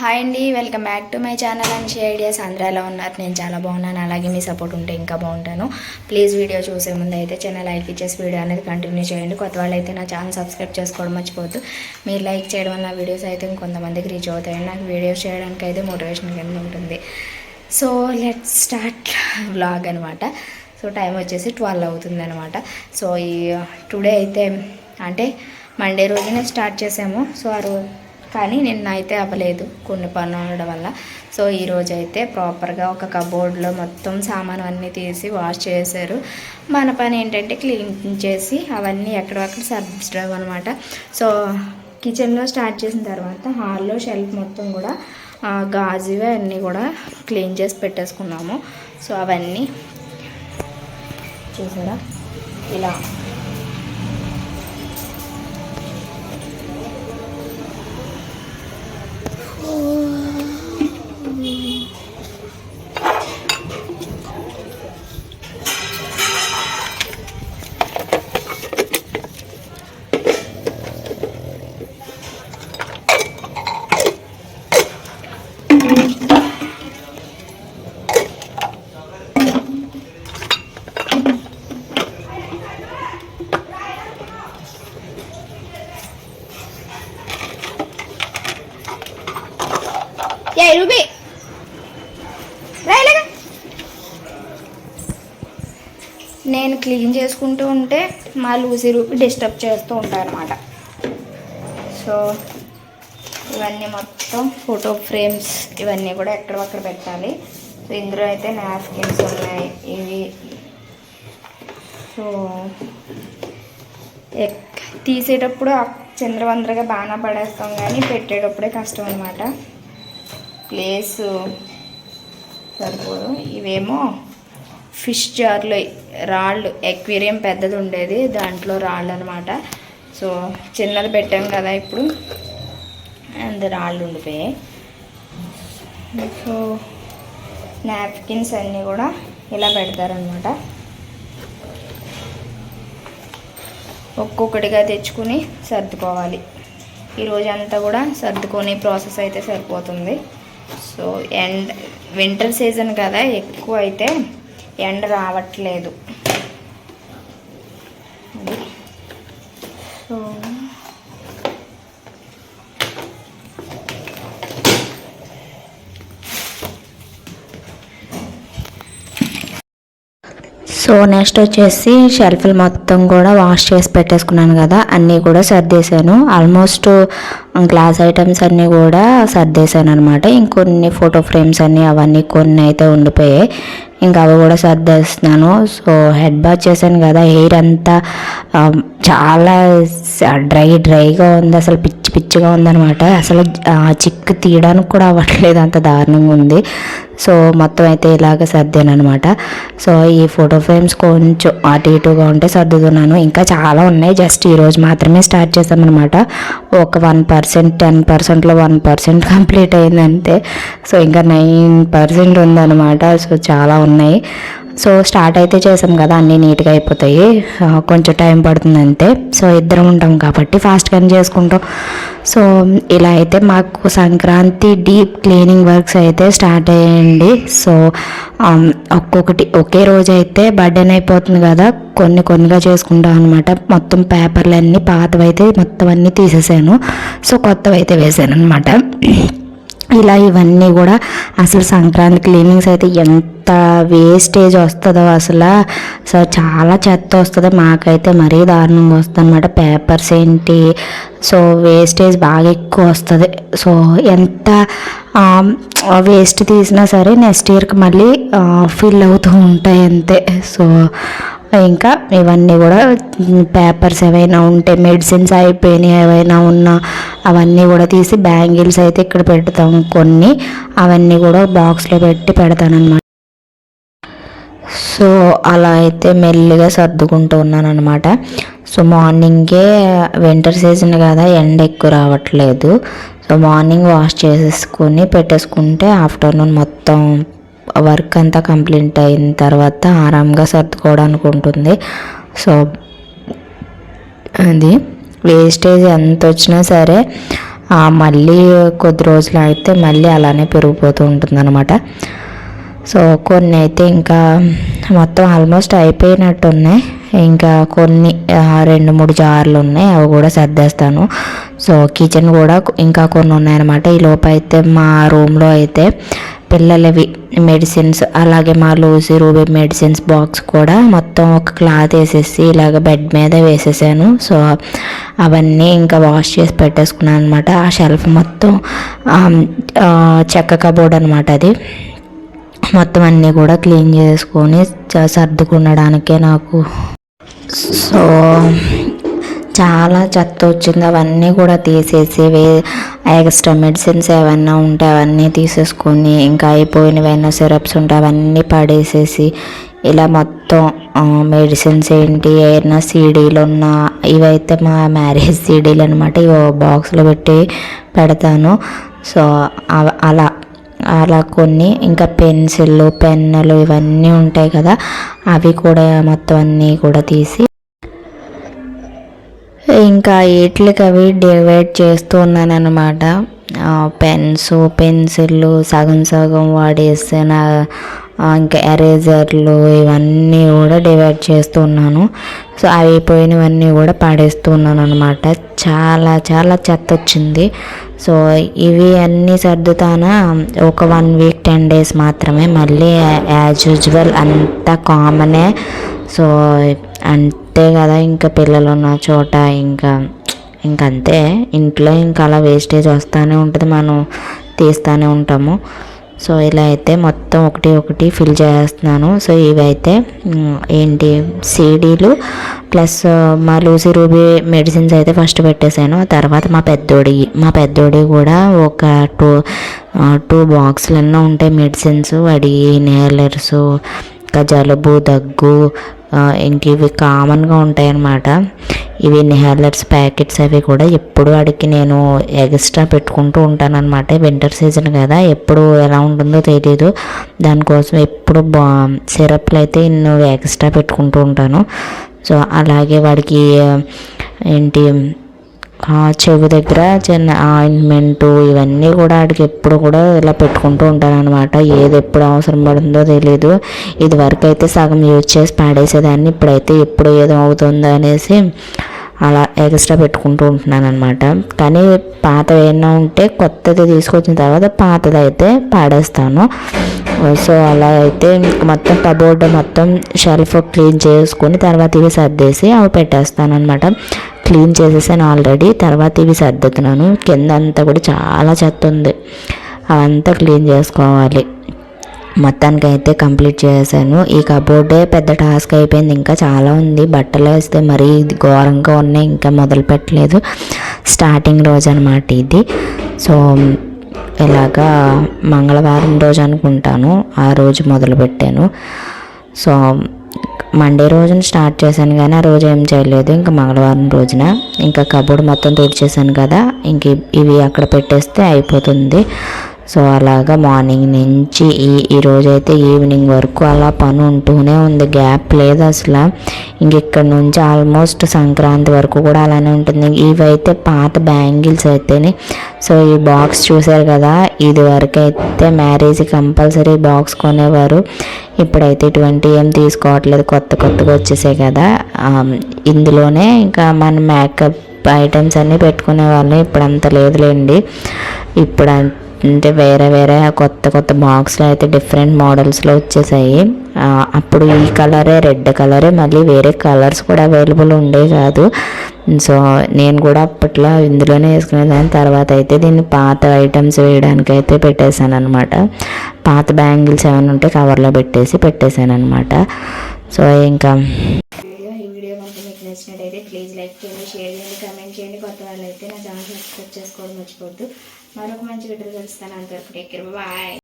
Hi అండి welcome back to my channel and షే ideas అందరూ ఎలా ఉన్నారు? నేను చాలా బాగున్నాను. అలాగే మీ సపోర్ట్ ఉంటే ఇంకా బాగుంటాను. ప్లీజ్ వీడియో చూసే ముందు అయితే చిన్న లైక్ ఇచ్చేసి వీడియో అనేది కంటిన్యూ చేయండి. కొత్త వాళ్ళు అయితే నా ఛానల్ సబ్స్క్రైబ్ చేసుకోవడం మర్చిపోద్దు మీరు లైక్ చేయడం వల్ల వీడియోస్ అయితే ఇంకొంతమందికి రీచ్ అవుతాయి. నాకు వీడియోస్ చేయడానికి అయితే మోటివేషన్ కింద ఉంటుంది. సో లెట్ స్టార్ట్ వ్లాగ్ అనమాట సో టైం వచ్చేసి ట్వెల్వ్ అవుతుంది అనమాట సో ఈ టుడే అయితే అంటే మండే రోజునే స్టార్ట్ చేసాము. సో ఆ రోజు కానీ నిన్న అయితే అవ్వలేదు కొన్ని పనులు ఉండడం వల్ల. సో ఈరోజు అయితే ప్రాపర్గా ఒక కబోర్డ్లో మొత్తం సామాను అన్నీ తీసి వాష్ చేశారు. మన పని ఏంటంటే క్లీన్ చేసి అవన్నీ ఎక్కడక్కడ సర్దించడం అనమాట సో కిచెన్లో స్టార్ట్ చేసిన తర్వాత హాల్లో షెల్ఫ్ మొత్తం కూడా గాజువే గాజువి అన్నీ కూడా క్లీన్ చేసి పెట్టేసుకున్నాము. సో అవన్నీ చూసారా? ఇలా. ఏ రూబీ. రైలుగా నేను క్లీన్ చేసుకుంటూ ఉంటే మా లూసీ రూపీ డిస్టర్బ్ చేస్తూ ఉంటారన్నమాట. సో ఇవన్నీ మొత్తం ఫోటో ఫ్రేమ్స్ ఇవన్నీ కూడా ఎక్కడక్కడ పెట్టాలి. సో ఇందులో అయితే నాప్కిన్స్ ఉన్నాయి ఇవి. సో ఎక్- తీసేటప్పుడు చంద్రవందరగా బాగా పడేస్తాం కానీ పెట్టేటప్పుడే కష్టం అనమాట ప్లేసు సరిపోదు. ఇవేమో ఫిష్ జార్లో రాళ్ళు ఎక్వేరియం పెద్దది ఉండేది దాంట్లో రాళ్ళు అనమాట సో చిన్నది పెట్టాం కదా ఇప్పుడు. అంత రాళ్ళు ఉండిపోయాయి సో నాప్కిన్స్ అన్నీ కూడా ఇలా పెడతారనమాట. ఒక్కొక్కటిగా తెచ్చుకుని సర్దుకోవాలి. ఈరోజంతా కూడా సర్దుకొని ప్రాసెస్ అయితే సరిపోతుంది. సో ఎండ్ వింటర్ సీజన్ కదా ఎక్కువ అయితే ఎండ రావట్లేదు. సో సో నెక్స్ట్ వచ్చేసి షెల్ఫ్లు మొత్తం కూడా వాష్ చేసి పెట్టేసుకున్నాను కదా అన్నీ కూడా సర్దేశాను. ఆల్మోస్ట్ గ్లాస్ ఐటమ్స్ అన్నీ కూడా సర్దేశాను అనమాట ఇంకొన్ని ఫోటో ఫ్రేమ్స్ అన్నీ అవన్నీ కొన్ని అయితే ఉండిపోయాయి. ఇంకా అవి కూడా సర్దేస్తున్నాను. సో హెడ్ బాత్ చేశాను కదా హెయిర్ అంతా చాలా డ్రై డ్రైగా ఉంది. అసలు పిచ్చి పిచ్చిగా ఉందనమాట అసలు చిక్కు తీయడానికి కూడా అవ్వట్లేదు. అంత దారుణంగా ఉంది. సో మొత్తం అయితే ఇలాగ సర్దాను అనమాట సో ఈ ఫోటో ఫ్రేమ్స్ కొంచెం అటు ఇటుగా ఉంటే సర్దుతున్నాను. ఇంకా చాలా ఉన్నాయి. జస్ట్ ఈరోజు మాత్రమే స్టార్ట్ చేశామన్నమాట. ఒక వన్ పర్సెంట్ టెన్ పర్సెంట్లో వన్ పర్సెంట్ కంప్లీట్ అయిందంతే. సో ఇంకా నైన్ పర్సెంట్ ఉందన్నమాట. సో చాలా ఉన్నాయి. సో స్టార్ట్ అయితే చేసాం కదా అన్నీ నీట్గా అయిపోతాయి. కొంచెం టైం పడుతుంది అంతే. సో ఇద్దరం ఉంటాం కాబట్టి ఫాస్ట్గానే చేసుకుంటాం. సో ఇలా అయితే మాకు సంక్రాంతి డీప్ క్లీనింగ్ వర్క్స్ అయితే స్టార్ట్ అయ్యండి. సో ఒక్కొక్కటి ఒకే రోజు అయితే బర్త్డేన్ అయిపోతుంది కదా కొన్ని కొన్నిగా చేసుకుంటాం అనమాట మొత్తం పేపర్లు అన్నీ మొత్తం అన్నీ తీసేసాను. సో కొత్తవి అయితే వేసాను అనమాట ఇలా ఇవన్నీ కూడా అసలు సంక్రాంతి క్లీనింగ్స్ అయితే ఎంత వేస్టేజ్ వస్తుందో అసలు. సో చాలా చెత్త వస్తుంది. మాకైతే మరీ దారుణంగా వస్తుంది అనమాట పేపర్స్ ఏంటి? సో వేస్టేజ్ బాగా ఎక్కువ వస్తుంది. సో ఎంత వేస్ట్ తీసినా సరే నెక్స్ట్ ఇయర్కి మళ్ళీ ఫిల్ అవుతూ ఉంటాయి అంతే. సో ఇంకా ఇవన్నీ కూడా పేపర్స్ ఏవైనా ఉంటే మెడిసిన్స్ అయిపోయినాయి ఏవైనా ఉన్నా అవన్నీ కూడా తీసి బ్యాంగిల్స్ అయితే ఇక్కడ పెడతాం. కొన్ని అవన్నీ కూడా బాక్స్లో పెట్టి పెడతానన్నమాట. సో అలా అయితే మెల్లిగా సర్దుకుంటూ ఉన్నాను అనమాట సో మార్నింగే వింటర్ సీజన్ కదా ఎండ ఎక్కువ రావట్లేదు. సో మార్నింగ్ వాష్ చేసేసుకొని పెట్టేసుకుంటే ఆఫ్టర్నూన్ మొత్తం వర్క్ అంతా కంప్లీట్ అయిన తర్వాత ఆరాంగా సర్దుకోవడానికి ఉంటుంది. సో అది వేస్టేజ్ ఎంత వచ్చినా సరే మళ్ళీ కొద్ది రోజులు అయితే మళ్ళీ అలానే పెరిగిపోతూ ఉంటుంది అనమాట సో కొన్ని అయితే ఇంకా మొత్తం ఆల్మోస్ట్ అయిపోయినట్టు ఉన్నాయి ఇంకా కొన్ని రెండు మూడు జార్లు ఉన్నాయి. అవి కూడా సర్దేస్తాను. సో కిచెన్ కూడా ఇంకా కొన్ని ఉన్నాయన్నమాట. ఈ లోపు అయితే మా రూమ్లో అయితే పిల్లలవి మెడిసిన్స్ అలాగే మా లూసి రూబీ మెడిసిన్స్ బాక్స్ కూడా మొత్తం ఒక క్లాత్ వేసేసి ఇలాగ బెడ్ మీద వేసేసాను. సో అవన్నీ ఇంకా వాష్ చేసి పెట్టేసుకున్నాను అనమాట ఆ షెల్ఫ్ మొత్తం చెక్క కబోర్డ్ అనమాట అది. మొత్తం అన్నీ కూడా క్లీన్ చేసుకొని చ- నాకు. సో చాలా చెత్త వచ్చింది. అవన్నీ కూడా తీసేసి వే ఎక్స్ట్రా మెడిసిన్స్ ఏమన్నా ఉంటే అవన్నీ తీసేసుకొని ఇంకా అయిపోయినవైనా సిరప్స్ ఉంటే అవన్నీ పడేసేసి ఇలా మొత్తం మెడిసిన్స్ ఏంటి ఏమైనా సీడీలు ఉన్న ఇవైతే మా మ్యారేజ్ సీడీలు అనమాట ఇవి బాక్స్లో పెట్టి పెడతాను. సో అవ- అలా అలా కొన్ని ఇంకా పెన్సిళ్ళు పెన్నులు ఇవన్నీ ఉంటాయి కదా అవి కూడా మొత్తం అన్నీ కూడా తీసి ఇంకా వీటికి అవి డివైడ్ చేస్తూ ఉన్నాను అనమాట పెన్స్ పెన్సిళ్ళు సగం సగం వాడేసిన ఇంకా ఎరేజర్లు ఇవన్నీ కూడా డివైడ్ చేస్తూ ఉన్నాను సో అవి పోయినవన్నీ కూడా పాడేస్తూ ఉన్నాను అనమాట చాలా చాలా చెత్త వచ్చింది సో ఇవి అన్నీ సర్దుతానా ఒక వన్ వీక్ టెన్ డేస్ మాత్రమే. మళ్ళీ యాజ్ యూజువల్ అంతా కామనే. సో అంతే కదా ఇంకా పిల్లలు ఉన్న చోట ఇంకా ఇంకంతే ఇంట్లో ఇంకా అలా వేస్టేజ్ వస్తూనే ఉంటుంది మనం తీస్తూనే ఉంటాము. సో ఇలా అయితే మొత్తం ఒకటి ఒకటి ఫిల్ చేస్తున్నాను. సో ఇవైతే ఏంటి సీడీలు ప్లస్ మా లూసీ రూబీ మెడిసిన్స్ అయితే ఫస్ట్ పెట్టేశాను. తర్వాత మా పెద్దోడి మా పెద్దోడి కూడా ఒక టూ టూ బాక్స్లన్నా ఉంటాయి మెడిసిన్స్ వాడి ఇన్హేలర్స్ ఇంకా జలుబు దగ్గు ఇంక ఇవి కామన్గా ఉంటాయి అన్నమాట ఇవి ఇన్హేలర్స్ ప్యాకెట్స్ అవి కూడా ఎప్పుడు వాడికి నేను ఎక్స్ట్రా పెట్టుకుంటూ ఉంటానన్నమాట. వింటర్ సీజన్ కదా ఎప్పుడు ఎలా ఉంటుందో తెలియదు దానికోసం ఎప్పుడు బా సిరప్లు అయితే నేను ఎక్స్ట్రా పెట్టుకుంటూ ఉంటాను. సో అలాగే వాడికి ఏంటి చెవి దగ్గర చిన్న ఆయింట్మెంట్ ఇవన్నీ కూడా ఆడికి ఎప్పుడు కూడా ఇలా పెట్టుకుంటూ ఉంటారనమాట ఏది ఎప్పుడు అవసరం పడుతుందో తెలియదు ఇది వరకు అయితే సగం యూజ్ చేసి పాడేసేదాన్ని. ఇప్పుడైతే ఎప్పుడు ఏదో అవుతుందో అనేసి అలా ఎక్స్ట్రా పెట్టుకుంటూ ఉంటున్నాను అనమాట కానీ పాత ఏమైనా ఉంటే కొత్తది తీసుకొచ్చిన తర్వాత పాతది అయితే పాడేస్తాను. సో అలా అయితే మొత్తం కబోర్డ్ మొత్తం షెల్ఫ్ క్లీన్ చేసుకొని తర్వాత ఇవి సర్దేసి అవి పెట్టేస్తాను అనమాట క్లీన్ చేసేసాను ఆల్రెడీ. తర్వాత ఇవి సర్దుతున్నాను. కింద అంతా కూడా చాలా చెత్త ఉంది. అవంతా క్లీన్ చేసుకోవాలి. మొత్తానికి అయితే కంప్లీట్ చేశాను ఈ కబోర్డే పెద్ద టాస్క్ అయిపోయింది. ఇంకా చాలా ఉంది. బట్టలు వేస్తే మరీ ఇది ఘోరంగా ఉన్నాయి. ఇంకా మొదలు పెట్టలేదు. స్టార్టింగ్ రోజు అనమాట ఇది. సో ఇలాగా మంగళవారం రోజు అనుకుంటాను. ఆ రోజు మొదలు పెట్టాను సో మండే రోజున స్టార్ట్ చేశాను కానీ ఆ రోజు ఏం చేయలేదు. ఇంకా మంగళవారం రోజున ఇంకా కబోర్డ్ మొత్తం తుడిచేసాను కదా. ఇంక ఇవి అక్కడ పెట్టేస్తే అయిపోతుంది. సో అలాగా మార్నింగ్ నుంచి ఈ ఈరోజు అయితే ఈవినింగ్ వరకు అలా పని ఉంటూనే ఉంది. గ్యాప్ లేదు అసలు. ఇంక ఇక్కడ నుంచి ఆల్మోస్ట్ సంక్రాంతి వరకు కూడా అలానే ఉంటుంది. ఇవైతే పాత బ్యాంగిల్స్ అయితేనే. సో ఈ బాక్స్ చూసారు కదా ఇది వరకు అయితే మ్యారేజ్ కంపల్సరీ బాక్స్ కొనేవారు. ఇప్పుడైతే ఇటువంటి ఏం తీసుకోవట్లేదు కొత్త కొత్తగా వచ్చేసాయి కదా. ఇందులోనే ఇంకా మన మేకప్ ఐటమ్స్ అన్నీ పెట్టుకునే వాళ్ళం. ఇప్పుడు అంత లేదులేండి. ఇప్పుడు అంటే వేరే వేరే కొత్త కొత్త బాక్స్లో అయితే డిఫరెంట్ మోడల్స్లో వచ్చేసాయి. అప్పుడు ఈ కలరే రెడ్ కలరే మళ్ళీ వేరే కలర్స్ కూడా అవైలబుల్ ఉండే కాదు. సో నేను కూడా అప్పట్లో ఇందులోనే వేసుకునేదాన్ని. తర్వాత అయితే దీన్ని పాత ఐటమ్స్ వేయడానికి అయితే పెట్టేశాను అనమాట పాత బ్యాంగిల్స్ ఏమైనా ఉంటే కవర్లో పెట్టేసి పెట్టేశాను అనమాట సో ఇంకా నచ్చినట్టయితే ప్లీజ్ లైక్ చేయండి షేర్ చేయండి కమెంట్ చేయండి. కొత్త వాళ్ళు అయితే నా ఛానల్ సబ్స్క్రైబ్ చేసుకోవడం మర్చిపోద్దు మరొక మంచి వీడియో కలుస్తాను అంతవరకు టేక్ కేర్ బాయ్